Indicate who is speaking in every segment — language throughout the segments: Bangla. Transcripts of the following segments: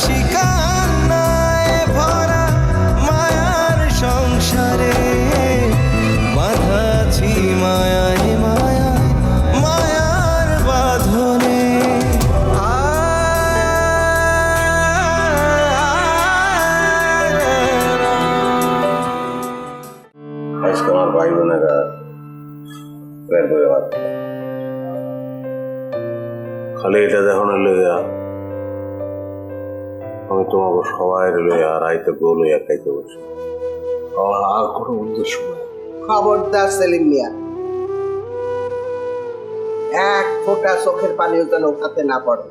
Speaker 1: হাসি কান্নায় ভরা মায়ার সংসারে বাঁধাছি মায়ায় মায়ায় মায়ার বাঁধনে।
Speaker 2: আজকে আমার এটা দেখো সবাই লইয়া রাইতে গো লইয়া খাইতে বসি। আমার আর কোনো উদ্দেশ্য নেই।
Speaker 3: খবরদার সেলিম মিয়া। এক ফোঁটা চোখের পানিও যেন হাতে না পড়ে।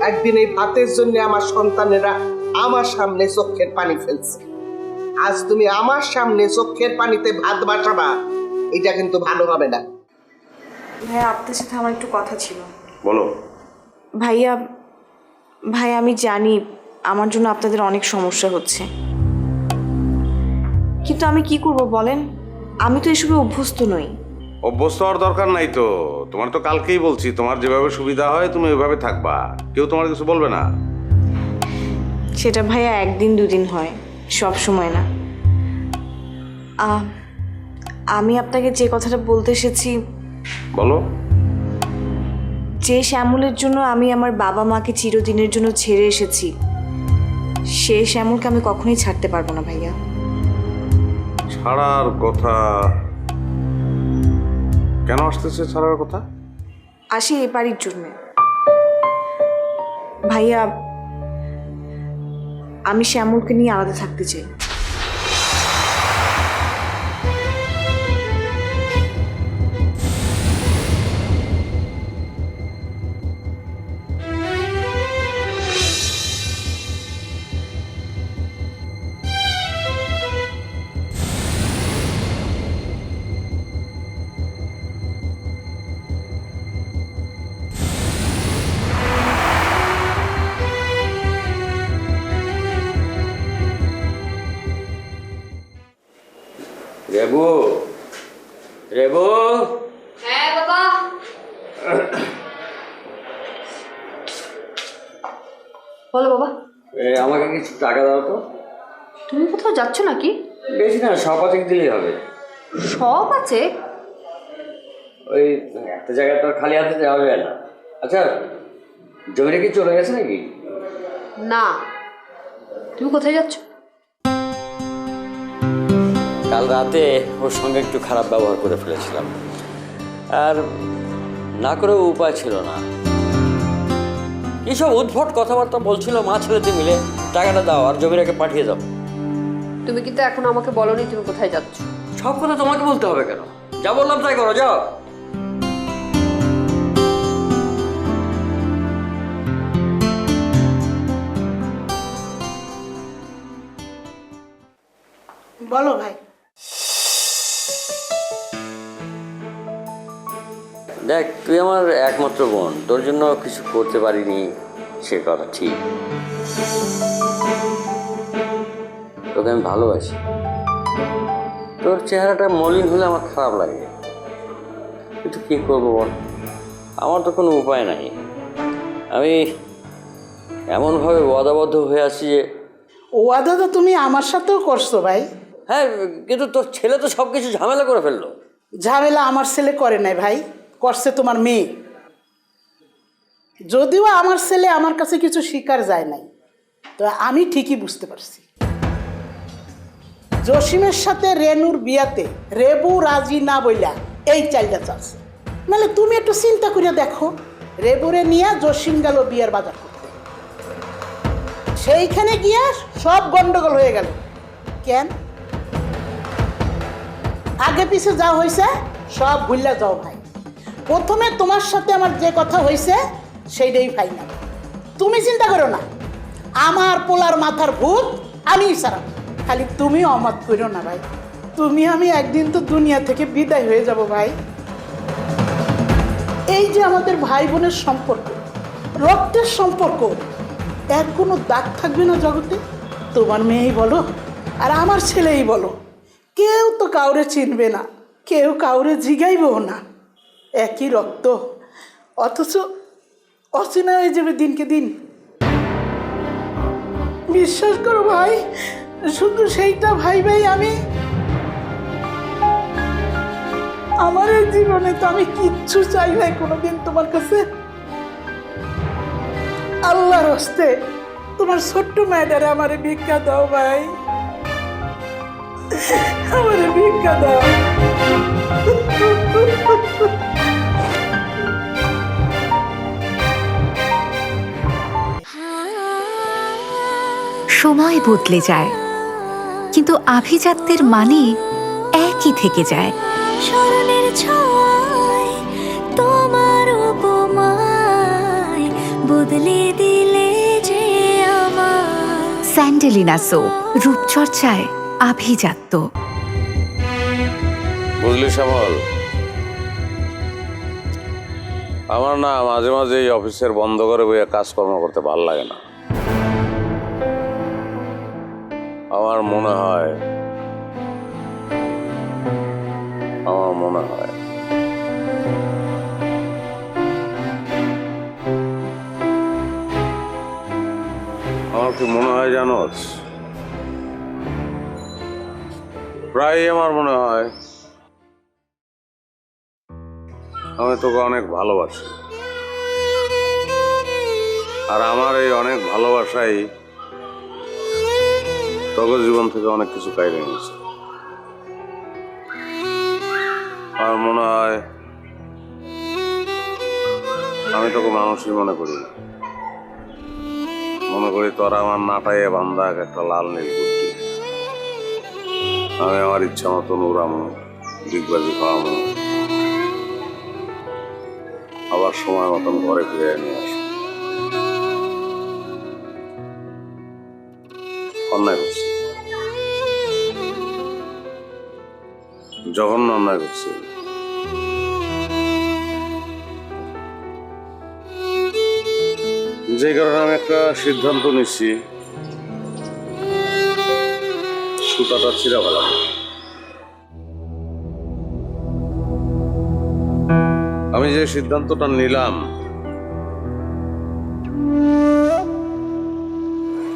Speaker 3: একদিন এই ভাতের জন্য আমার সন্তানেরা আমার সামনে চোখের পানি ফেলছে। আজ তুমি আমার সামনে চোখের পানিতে ভাত বাটাবা এটা কিন্তু ভালো হবে না।
Speaker 4: ভাইয়া আপনার সাথে আমার একটু কথা ছিল।
Speaker 2: বলো।
Speaker 4: ভাইয়া ভাই আমি জানি আমার জন্য আপনাদের অনেক সমস্যা হচ্ছে। কিন্তু আমি কি করব বলেন? আমি তো এসবে অভ্যস্ত নই।
Speaker 2: অভ্যস্ত হওয়ার দরকার নাই তো। তোমার তো কালকেই বলছি তোমার যেভাবে সুবিধা হয় তুমি ওইভাবে থাকবা। কেউ তোমার কিছু বলবে না।
Speaker 4: সেটা ভাইয়া একদিন দুদিন হয় সব সময় না। আমি আপনাকে যে কথাটা বলতে এসেছি
Speaker 2: বলো।
Speaker 4: যে শ্যামলের জন্য আমি আমার বাবা মাকে চিরদিনের জন্য ছেড়ে এসেছি সে শ্যামলকে আমি কখনোই ছাড়তে পারব না ভাইয়া।
Speaker 2: ছাড়ার কথা? কেন আসতেছে ছাড়ার কথা?
Speaker 4: আসি এই বাড়ির জন্যে। ভাইয়া আমি শ্যামলকে নিয়ে আলাদা থাকতে চাই
Speaker 5: রেবু রেবু।
Speaker 6: হ্যাঁ বাবা। বলো বাবা।
Speaker 5: এ, আমাকে কিছু টাকা দাও তো।
Speaker 6: তুমি কোথাও যাচ্ছ নাকি?
Speaker 5: বেশি না সপাতিক দিলেই হবে।
Speaker 6: সব আছে?
Speaker 5: ওই একটা জায়গায় তো খালি হাতে যাওয়া যায় না। আচ্ছা জমিটা কি চলে গেছে নাকি?
Speaker 6: না। তুমি কোথায় যাচ্ছ?
Speaker 5: কাল রাতে ওর সঙ্গে একটু খারাপ ব্যবহার করে ফেলেছিলাম। আর না করেও উপায় ছিল না। এইসব উদ্ভট কথাবার্তা বলছিল মা ছেলেতে মিলে। টাকাটা দাও আর জমিটাকে পাঠিয়ে দাও।
Speaker 6: তুমি কিন্তু এখন আমাকে বলনি তুমি কোথায় যাচ্ছ।
Speaker 5: সব কথা তোমাকে বলতে হবে কেন? যা বললাম তাই করো যাও।
Speaker 3: বলো ভাই।
Speaker 5: দেখ তুই আমার একমাত্র বোন। তোর জন্য কিছু করতে পারিনি সে কথা ঠিক। তোকে আমি ভালোবাসি। তোর চেহারাটা মলিন হলে আমার খারাপ লাগে। কিন্তু কী করব বল? আমার তো কোনো উপায় নাই। আমি এমনভাবে ওয়াদাবদ্ধ হয়ে আছি যে
Speaker 7: ওয়াদা তো তুমি আমার সাথেও করছ ভাই।
Speaker 5: হ্যাঁ কিন্তু তোর ছেলে তো সব কিছু ঝামেলা করে ফেলল।
Speaker 7: ঝামেলা আমার ছেলে করে নাই ভাই। করছে তোমার মেয়ে। যদিও আমার ছেলে আমার কাছে কিছু শিকার যায় নাই, তো আমি ঠিকই বুঝতে পারছি। জসিমের সাথে রেনুর বিয়াতে রেবু রাজি না বইলা এই চালটা চালছে মানে তুমি একটু চিন্তা করে দেখো, রেবুরে নিয়ে জসিম গেল বিয়ার বাজার করতে। সেইখানে গিয়া সব গন্ডগোল হয়ে গেল। কেন? আগে পিছে যা হয়েছে সব ভুললা যাও ভাই প্রথমে তোমার সাথে আমার যে কথা হয়েছে, সেইটাই ফাইনাল তুমি চিন্তা করো না। আমার পোলার মাথার ভূত, আমি সারা। খালি তুমি অমত করো না ভাই। তুমি, আমি একদিন তো দুনিয়া থেকে বিদায় হয়ে যাব ভাই। এই যে আমাদের ভাই বোনের সম্পর্ক, রক্তের সম্পর্ক, এর কোনো দাগ থাকবে না জগতে? তোমার মেয়েই বলো, আর আমার ছেলেই বলো। কেউ তো কাউরে চিনবে না, কেউ কাউরে জিগাইবও না। একই রক্ত। অথচ অচেনা হয়ে যাবে দিনকে দিন। বিশ্বাস করো ভাই, শুধু সেইটা ভাই ভাই আমি। আমার এই জীবনে তো আমি কিচ্ছু চাই নাই কোনোদিন তোমার কাছে। আল্লাহর হস্তে তোমার ছোট্ট ম্যাডারে আমারে ভিক্ষা দাও ভাই। আমারে ভিক্ষা দাও।
Speaker 8: সময় বদলে যায়। কিন্তু আভিজাত্যের মানে একই থেকে যায়।
Speaker 9: স্মরণের ছয় তোমার উপমায় বদলে দিলে যে আমার
Speaker 8: স্যান্ডেলিনা সো রূপচর্চায় আভিজাত্য।
Speaker 2: বুঝলি শ্যামল? আমার না মাঝে মাঝে এই অফিসের বন্ধ করে বইয়ে কাজকর্ম করতে ভালো লাগে না। মনে হয়। আমার মনে হয়। আমার কি মনে হয় জানোস প্রায় আমার মনে হয়। আমি তোকে অনেক ভালোবাসি। আর আমার এই অনেক ভালোবাসাই তোকে জীবন থেকে অনেক কিছু কাইরে নিয়েছে আর মনে হয়, আমি তোকে মানুষই মনে করি। মনে করি তোরা আমার নাটাইয়ে বান্ধা একটা লাল, নীল বুদ্ধি। আমি আমার ইচ্ছা মতন উড়ামো ডিগবাজি খাওয়ামো। আবার সময় মতন ঘরে ফিরে নিয়ে আসব অন্যায় করছি। জঘন্য অন্যায় করছি। যে কারণে আমি একটা সিদ্ধান্ত নিচ্ছি, সুতাটা ছিঁড়া ফেলা। আমি যে সিদ্ধান্তটা নিলাম,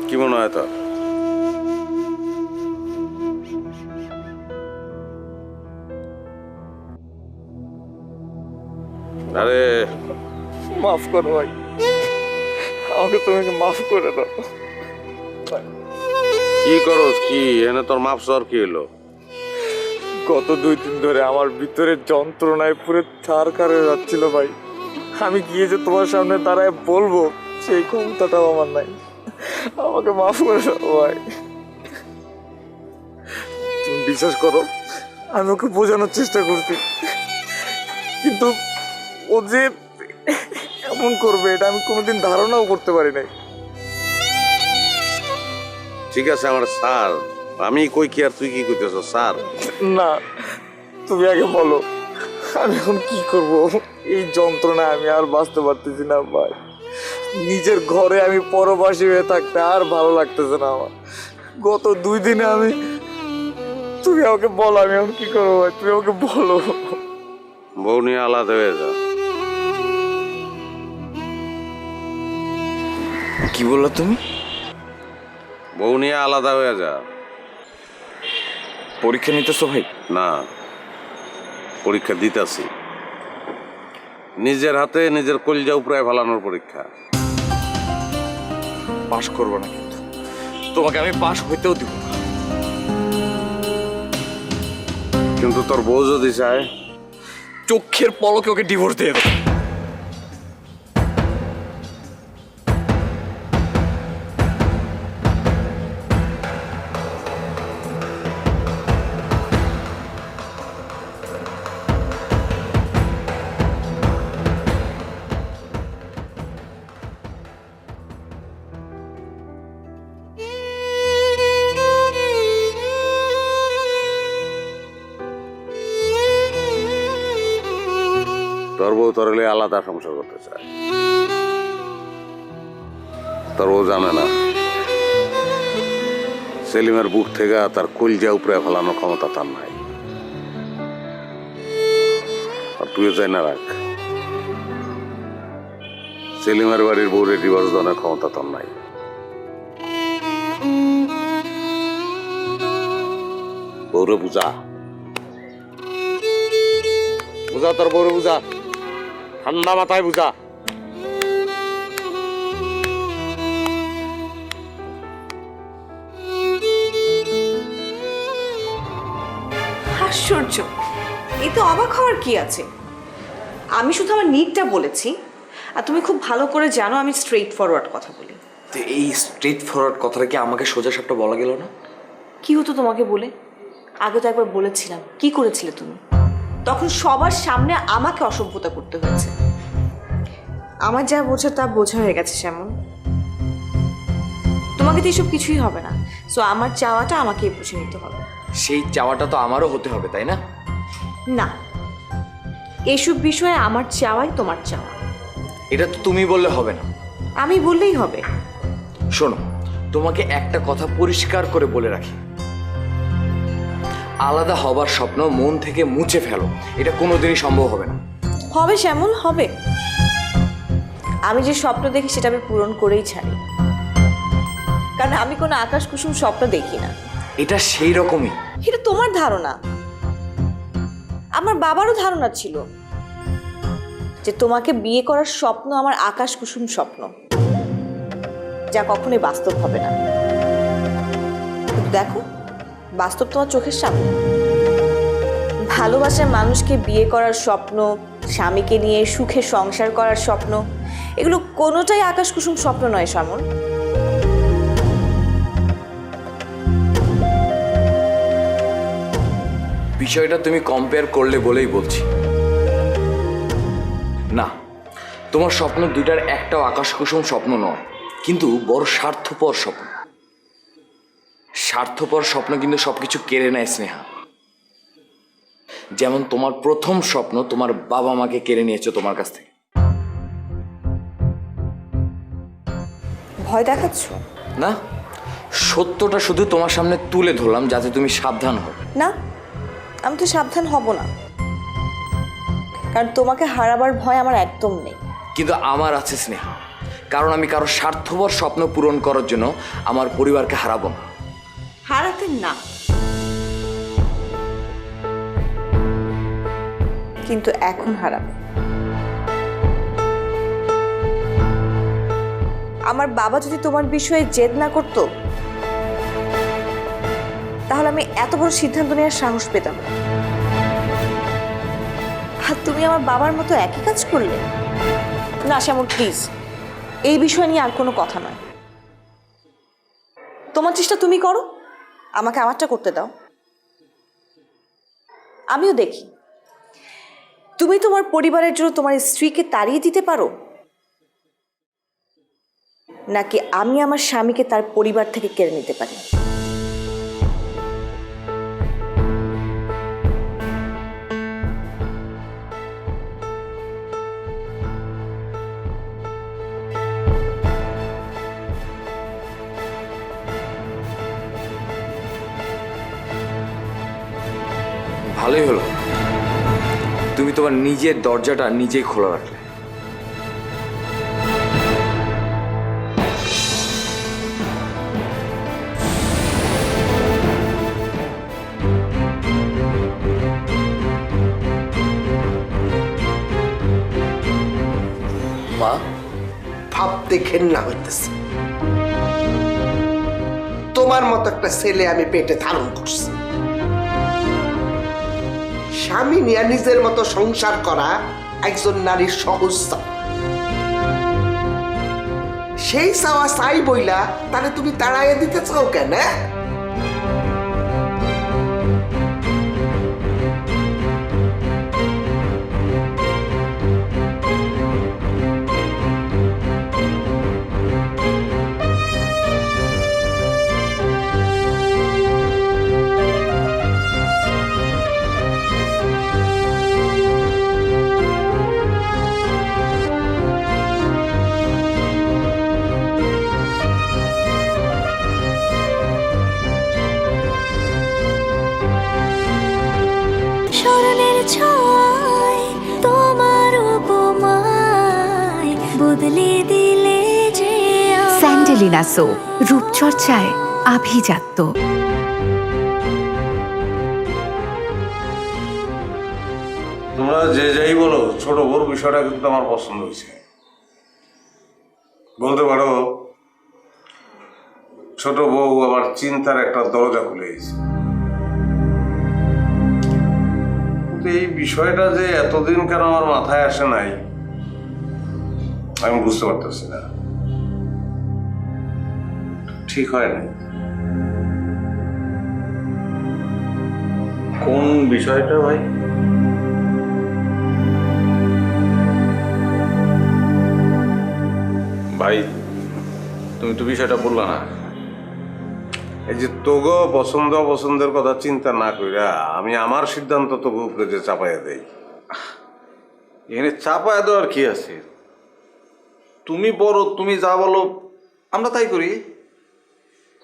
Speaker 2: কি মনে হয় তোর?
Speaker 10: মাফ করো ভাই। আমাকে তুমি মাফ করে দাও।
Speaker 2: কি করস কি? এনে তোর মাফ সর কি হলো
Speaker 10: গত দুই দিন ধরে আমার ভিতরে যন্ত্রণায় পুরো থার কারে যাচ্ছিল ভাই। আমি গিয়ে যে তোমার সামনে দাঁড়ায় বলব সেই ক্ষমতাটাও আমার নাই। আমাকে মাফ করে দাও ভাই। তুমি বিশ্বাস করো আমি ওকে বোঝানোর চেষ্টা করছি। কিন্তু ও যে এমন করবে এটা আমি কোনোদিন ধারণাও করতে পারি নাই।
Speaker 2: ঠিক আছে আমার স্যার আমি কই কি আর তুই কি কইতেছ স্যার?
Speaker 10: না তুমি আগে বলো আমি এখন কি করব? এই যন্ত্রণা আমি আর বাঁচতে পারতেছি না ভাই। নিজের ঘরে আমি পরবাসী হয়ে থাকতে আর ভালো লাগতেছে না আমার। গত দুই দিনে আমি তুমি আমাকে বলো আমি এখন কি করব ভাই? তুমি আমাকে বলো।
Speaker 2: বউ নিয়ে আলাদা হয়ে যা।
Speaker 10: কি বলল তুমি?
Speaker 2: বউ নিয়ে আলাদা হয়ে যা।
Speaker 10: পরীক্ষা নিতেছো ভাই?
Speaker 2: না পরীক্ষা দিতাছি। নিজের হাতে নিজের কলজা উপরে ফেলানোর পরীক্ষা।
Speaker 10: পাশ করব না কিন্তু। তোমাকে আমি পাশ হইতেও দিব না।
Speaker 2: কিন্তু তোর বউ যদি চায়
Speaker 10: চোখের পলকে ওকে ডিভোর্স দিয়ে দেবো।
Speaker 2: আলাদা সংসার করতে চায়। তোর ও জানে না। সেলিমের বুক থেকে তার কলজা উপরে ফেলানোর ক্ষমতা তার নাই। আর তুইও চাই না রাখ। সেলিমের বাড়ির বউরে ডিভোর্স দেওয়ার ক্ষমতা তার নাই। বউরে বুঝা। বুঝা তোর বউরে বুঝা। ঠান্ডা মাথায় বুঝা।
Speaker 4: আশ্চর্য। এই তো অবাক হওয়ার কি আছে? আমি শুধু আমার নিটটা বলেছি আর তুমি খুব ভালো করে জানো আমি স্ট্রেট ফরওয়ার্ড কথা বলি।
Speaker 11: তো এই স্ট্রেট ফরওয়ার্ড কথাটা কি আমাকে সোজা সাপটা বলা গেল না?
Speaker 4: কি হতো তোমাকে বলে? আগে তো একবার বলেছিলাম। কি করেছিলে তুমি? তখন সবার সামনে আমাকে অসভ্যতা করতে হয়েছে। আমার যা বোঝা তা বোঝা হয়ে গেছে সেমন তোমাকে তো এসব কিছুই হবে না। সো আমার চাওয়াটা আমাকেই বুঝে নিতে হবে।
Speaker 11: সেই চাওয়াটা তো আমারও হতে হবে তাই না?
Speaker 4: না। এইসব বিষয়ে আমার চাওয়াই তোমার চাওয়া।
Speaker 11: এটা তো তুমি বললে হবে না।
Speaker 4: আমি বললেই হবে।
Speaker 11: শোনো তোমাকে একটা কথা পরিষ্কার করে বলে রাখি। আলাদা হবার স্বপ্ন মন থেকে মুছে ফেলো। এটা কোনোদিনই সম্ভব হবে না।
Speaker 4: হবে শ্যামল হবে। আমি যে স্বপ্ন দেখি সেটা আমি পূরণ করেই ছাড়ি। কারণ আমি কোনো আকাশ কুসুম স্বপ্ন দেখি না।
Speaker 11: এটা সেই রকমই।
Speaker 4: এটা তোমার ধারণা। আমার বাবারও ধারণা ছিল যে তোমাকে বিয়ে করার স্বপ্ন আমার আকাশ কুসুম স্বপ্ন যা কখনোই বাস্তব হবে না। দেখো বাস্তব তোমার চোখের সামনে? ভালোবাসার মানুষকে বিয়ে করার স্বপ্ন, স্বামীকে নিয়ে সুখে সংসার করার স্বপ্ন, এগুলো কোনোটাই আকাশ কুসুম স্বপ্ন নয়, সামন।
Speaker 11: বিষয়টা তুমি কম্পেয়ার করলে বলেই বলছি। না, তোমার স্বপ্ন দুইটার একটাও আকাশ কুসুম স্বপ্ন নয়, কিন্তু বড় স্বার্থপর স্বপ্ন। স্বার্থপর স্বপ্ন কিন্তু সবকিছু কেড়ে নেয় স্নেহা। যেমন তোমার প্রথম স্বপ্ন তোমার বাবা মাকে কেড়ে নিয়েছো তোমার কাছ থেকে।
Speaker 4: ভয় দেখাচ্ছ?
Speaker 11: না সত্যটা শুধু তোমার সামনে তুলে ধরলাম যাতে তুমি সাবধান হও।
Speaker 4: না আমি তো সাবধান হব না। কারণ তোমাকে হারাবার ভয় আমার একদম নেই।
Speaker 11: কিন্তু আমার আছে স্নেহা। কারণ আমি কারও স্বার্থপর স্বপ্ন পূরণ করার জন্য আমার পরিবারকে হারাবো না।
Speaker 4: হারাতে না। কিন্তু এখন হারাবে। আমার বাবা যদি তোমার বিষয়ে জেদ না করতো, তাহলে আমি এত বড় সিদ্ধান্ত নেওয়ার সাহস পেতাম আর তুমি আমার বাবার মতো একই কাজ করলে? না, শ্যামল প্লিজ এই বিষয় নিয়ে আর কোনো কথা নয়। তোমার চেষ্টা তুমি করো। আমাকে আমারটা করতে দাও। আমিও দেখি। তুমি তোমার পরিবারের জন্য তোমার স্ত্রীকে তাড়িয়ে দিতে পারো? নাকি আমি আমার স্বামীকে তার পরিবার থেকে কেড়ে নিতে পারি?
Speaker 11: তুমি নিজের দরজাটা নিজেই খোলা রাখলে।
Speaker 3: মা ভাবতে ঘেন্না হইতেছে। তোমার মতো একটা ছেলে আমি পেটে ধারণ করছি। স্বামী নিয়ে নিজের মতো সংসার করা একজন নারীর সহজ সেই চাওয়া চাই বইলা তাহলে তুমি তাড়াইয়া দিতে চাও কেন হ্যাঁ?
Speaker 9: স্মরণের ছয় তোমার উপমায় বদলে দিলে যে
Speaker 8: স্যান্ডেলিনা সো রূপচর্চায় আভিজাত্য।
Speaker 2: তোমরা যে যাই বলো ছোট বড় বিষয়টা কিন্তু আমার পছন্দ হয়েছে। বলতে পারো ছোট বউ আমার চিন্তার একটা দরজা খুলে গেছে। কিন্তু এই বিষয়টা যে এতদিন কেন আমার মাথায় আসে নাই, আমি বুঝতে পারতেছি না। ঠিক হয় না
Speaker 12: কোন বিষয়টা ভাই? ভাই, তুমি তো বিষয়টা বললা না।
Speaker 2: এই যে তোগো পছন্দ অপছন্দের কথা চিন্তা না কইরা আমি আমার সিদ্ধান্ত তোগো উপরে যে চাপাইয়া দেই।
Speaker 12: এখানে চাপায় দেওয়ার কি আছে? তুমি বড় তুমি যা বলো আমরা তাই করি।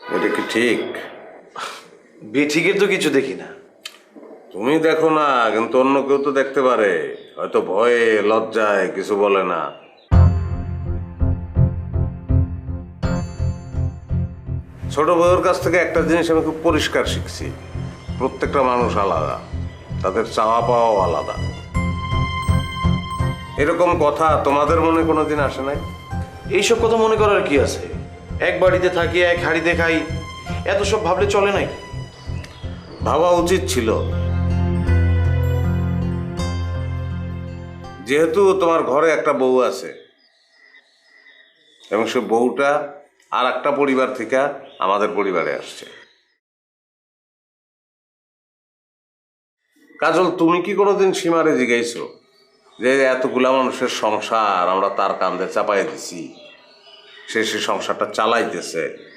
Speaker 2: এটা কি ঠিক?
Speaker 12: বেঠিকের তো কিছু দেখি না।
Speaker 2: তুমি দেখো না কিন্তু অন্য কেউ তো দেখতে পারে। হয়তো ভয়ে লজ্জায় কিছু বলে না। ছোট বউয়ের কাছ থেকে একটা জিনিস আমি খুব পরিষ্কার শিখছি। প্রত্যেকটা মানুষ আলাদা তাদের চাওয়া পাওয়াও আলাদা। এরকম কথা তোমাদের মনে কোনোদিন আসে নাই?
Speaker 12: এইসব কথা মনে করার কি আছে? এক বাড়িতে থাকি এক হাড়িতে খাই এত সব ভাবলে চলে নাই?
Speaker 2: ভাবা উচিত ছিল। যেহেতু তোমার ঘরে একটা বউ আছে এবং সে বউটা আর একটা পরিবার থেকে আমাদের পরিবারে আসছে। কাজল তুমি কি কোনোদিন সীমারে জিগাইছো যে এতগুলা মানুষের সংসার আমরা তার কান্দে চাপাই দিছি সে সে সংসারটা চালাইতেছে?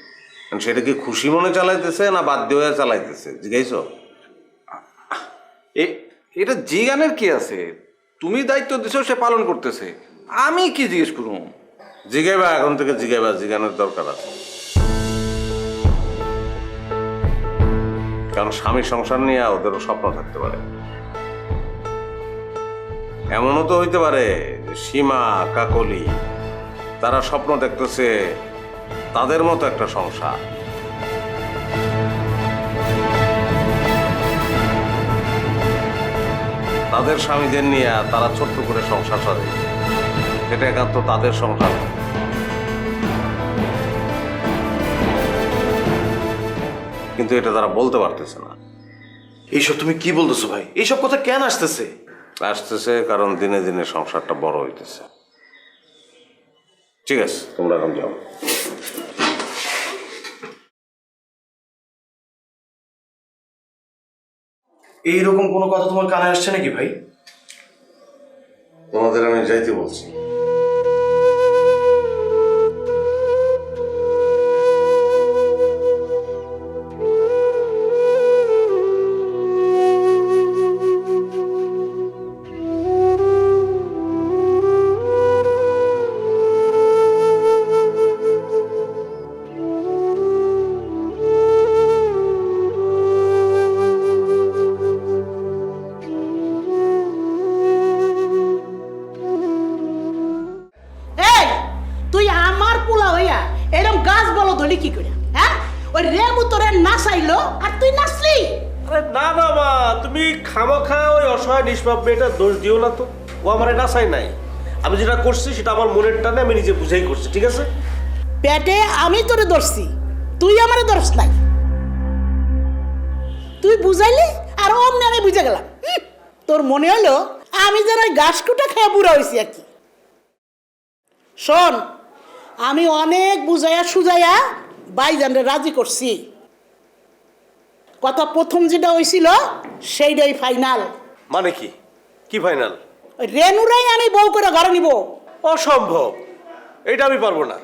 Speaker 2: সেটা কি খুশি মনে চালাইতেছে না বাধ্য হয়ে চালাইতেছে? জিগাইছো
Speaker 12: এ- এটা জিগানের কি আছে? তুমি দায়িত্ব দিছো সে পালন করতেছে। আমি কি জিজ্ঞেস করব
Speaker 2: জিগাইবা এখন থেকে জিগাইবা জিগানোর দরকার আছে। কারণ স্বামী সংসার নিয়ে ওদেরও স্বপ্ন থাকতে পারে। এমনও তো হইতে পারে সীমা, কাকলি, তারা স্বপ্ন দেখতেছে তাদের মতো একটা সংসার। তাদের স্বামীদের নিয়ে তারা ছোট্ট করে সংসার সাজে এটা একান্ত তাদের সংসার। কিন্তু এটা তারা বলতে পারতেছে না।
Speaker 12: এইসব তুমি কি বলতেছো ভাই? এইসব কথা কেন আসতেছে?
Speaker 2: আসতেছে কারণ দিনে দিনে সংসারটা বড় হইতেছে। ঠিক আছে তোমরা এখন যাও।
Speaker 12: এইরকম কোনো কথা তোমার কানে আসছে নাকি ভাই?
Speaker 2: তোমাদের আমি যাইতে বলছি।
Speaker 13: নিষ্পাপ মেয়েটার দোষ দিও না তো। ও আমার নাসাই নাই। আমি যেটা করছি, সেটা আমার মনের টানে আমি নিজে বুঝেই করছি, ঠিক আছে?
Speaker 7: পেটে আমি তোরে ধরছি, তুই আমারে ধরস নাই। তুই বুঝাইলি আর অমনি আমি বুঝে গেলাম। তোর মনে হলো আমি যেন ওই ঘাস কুটা খেয়ে বুড়া হয়েছি আর কি? শোন, আমি অনেক বুঝাইয়া সুজাইয়া বাইজানরে রাজি করছি। কথা প্রথম যেটা হয়েছিল সেইটাই ফাইনাল
Speaker 13: মানে কি? কি ফাইনাল
Speaker 7: রেনুরাই আমি বউ করে ঘরে নিব।
Speaker 13: অসম্ভব। এটা আমি পারব না।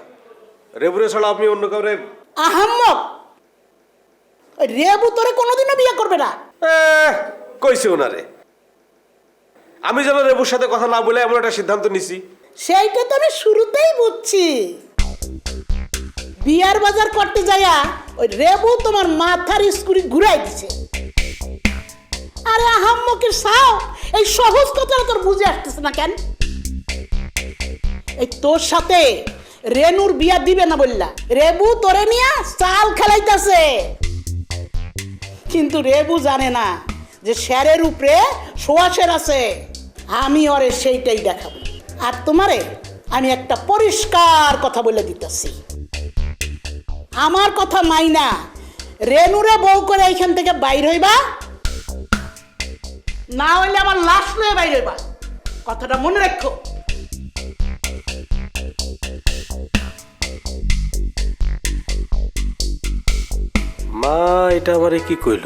Speaker 13: রেবুরে ছাড়া আপনি অন্য কাউরে
Speaker 7: আহাম্মক! রেবু তোরে কোনোদিনও বিয়ে করবে না।
Speaker 13: এহ, কইছে ওনারে আমি যেন রেবুর সাথে কথা না বলে এমন একটা সিদ্ধান্ত নিছি।
Speaker 7: সেইটা তো আমি শুরুতেই বুঝছি। বিয়ার বাজার করতে যাইয়া ওই রেবু তোমার মাথার স্কুরি ঘুরাই দিছে। আরে আহাম্মকের সাও, এই সহজ কথাটা তোর বুঝে আসতেছে না কেন? এই তোর সাথে রেনুর বিয়া দিবে না বললা। রেবু তোরে নিয়া চাল খেলাইতেছে। কিন্তু রেবু জানে না যে স্যারের উপরে সোয়াশের আছে। আমি ওরে সেইটাই দেখাবো। আর তোমারে আমি একটা পরিষ্কার কথা বলে দিতেছি। আমার কথা মাইনা। রেনুরে বউ করে এইখান থেকে বাইর হইবা না হইলে আমার লাশ লয়ে বাইরে বা কথাটা মনে রাখো।
Speaker 13: মা, এটা আমারে কি কইল?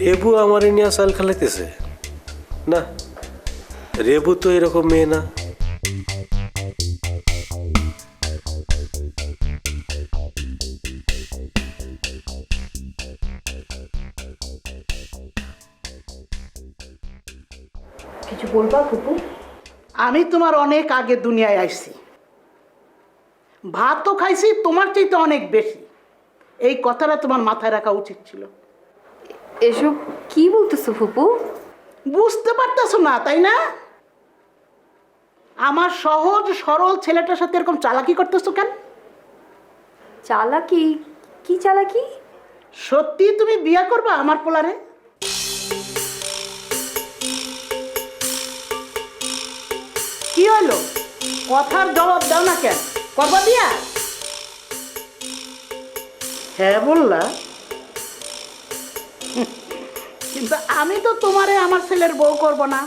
Speaker 13: রেবু আমারে নিয়ে চাল খেলাইতেছে। না, রেবু তো এরকম মেয়ে না।
Speaker 6: বলবা ফুপু?
Speaker 7: আমি তোমার অনেক আগে দুনিয়ায় আইছি। ভাতও খাইছি তোমার চাইতে অনেক বেশি। এই কথাটা তোমার মাথায় রাখা উচিত ছিল।
Speaker 6: এসব কি বলতেছো ফুপু?
Speaker 7: বুঝতে পারতেছো না তাই না? আমার সহজ সরল ছেলেটার সাথে এরকম চালাকি করতেছো কেন?
Speaker 6: চালাকি? কি চালাকি?
Speaker 7: সত্যি তুমি বিয়ে করবা আমার পোলারে? কি হলো? কথার জবাব দাও না কেন? করবা দিয়া? হ্যাঁ বললা। কিন্তু আমি তো তোমারে আমার ছেলের বউ করব না।